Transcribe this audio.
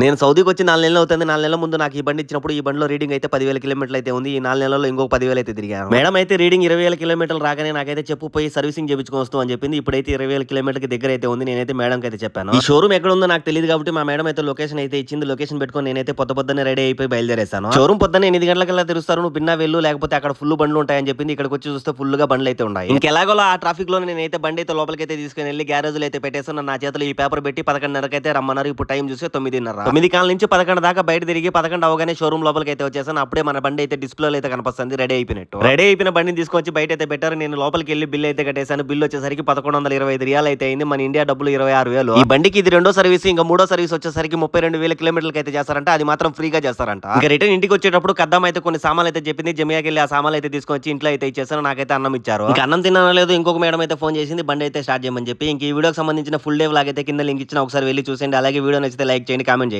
నేను సౌదీకి వచ్చి నాలుగు నెలలు అవుతుంది. నాలుగు నెలల ముందు నాకు ఈ బండి ఇచ్చినప్పుడు ఈ బండిలో రీడింగ్ అయితే పదివేల కిలోమీటర్లు అయితే ఉంది. ఈ నాలుగు నెలల్లో ఇంకో పదివేలు అయితే తిరిగాను. మేడం అయితే రీడింగ్ ఇరవై వేల కిలోమీటర్లు రాగానే నాకైతే చెప్పు పోయి సర్వీసింగ్ చేయించుకొని వస్తూ అని చెప్పింది. ఇప్పుడైతే ఇరవై వేల కిలోమీటర్కి దగ్గర అయితే ఉంది. నేనైతే మేడంకి అయితే చెప్పాను. ఈ షోరూమ్ ఎక్కడ ఉందో నాకు తెలియదు కాబట్టి మా మేడం అయితే లొకేషన్ అయితే ఇచ్చింది. లొకేషన్ పెట్టుకొని నేనైతే పొద్దు పొద్దున్నే రెడీ అయిపోయి బయలుదేరేసాను షోరూమ్ పొద్దున్న ఎనిమిది గంటలకల్లా తెరుస్తారు. నువ్వు బిన్నా వెళ్ళు లేకపోతే అక్కడ ఫుల్ బండ్లు ఉంటాయని చెప్పింది. ఇక్కడికి వచ్చి చూస్తే ఫుల్గా బండ్లు అయితే ఉన్నాయి. ఇంకెలాగో ఆ ట్రాఫిక్లో నేనైతే బండి అయితే లోపలికి అయితే తీసుకుని వెళ్ళి గ్యారేజ్లో అయితే పెట్టేసాను నా చేతిలో ఈ పేపర్ పెట్టి పదకొండున్నరకైతే రమ్మన్నారు. ఇప్పుడు టైం చూస్తే తొమ్మిదిన్నర. తొమ్మిది కాల నుంచి పదకొండు దాకా బయట తిరిగి పదకొండు అవగానే షోరూమ్ లోపలికి అయితే వచ్చేసాను. అప్పుడే మన బండి అయితే డిస్ప్లే అయితే కనిపిస్తుంది. రెడీ అయిపోయినట్టు. రెడీ అయిపోయిన బండిని తీసుకొచ్చి బయట అయితే పెట్టారు. నేను లోపలికి వెళ్ళి బిల్ అయితే కట్టేశాను. బిల్ వచ్చేసరికి పదకొండు వందల ఇరవై ఐదు రియాలు అయితే అయింది. మన ఇండియా డబ్బులు ఇరవై ఆరు వేలు. ఈ బండికి ఇది రెండో సర్వీస్ ఇంకా మూడో సర్వీస్ వచ్చేసరికి ముప్పై రెండు వేల కిలోమీటర్లకి అయితే చేస్తారంట. అది మాత్రం ఫ్రీగా చేస్తారంట. ఇంకా రిటర్న్ ఇంటికి వచ్చేటప్పుడు కద్దం అయితే కొన్ని సామాన్లు అయితే చెప్పింది. జమియాకి వెళ్ళి ఆ సామాన్లు అయితే తీసుకొచ్చి ఇంట్లో అయితే ఇచ్చేసాను. నాకైతే అన్నం ఇచ్చారు. ఇంకా అన్నం తిన్నానో లేదు ఇంకొక మేడం అయితే ఫోన్ చేసింది. బండి అయితే స్టార్ట్ చేయమని చెప్పి. ఇంక ఈ వీడియోకి సంబంధించిన ఫుల్ డే వ్లాగ్ అయితే కింద లింక్ ఇచ్చిన. ఒకసారి వెళ్ళి చూసేయండి. అలాగే వీడియో నచ్చితే లైక్ చేయండి కామెంట్ చేయండి.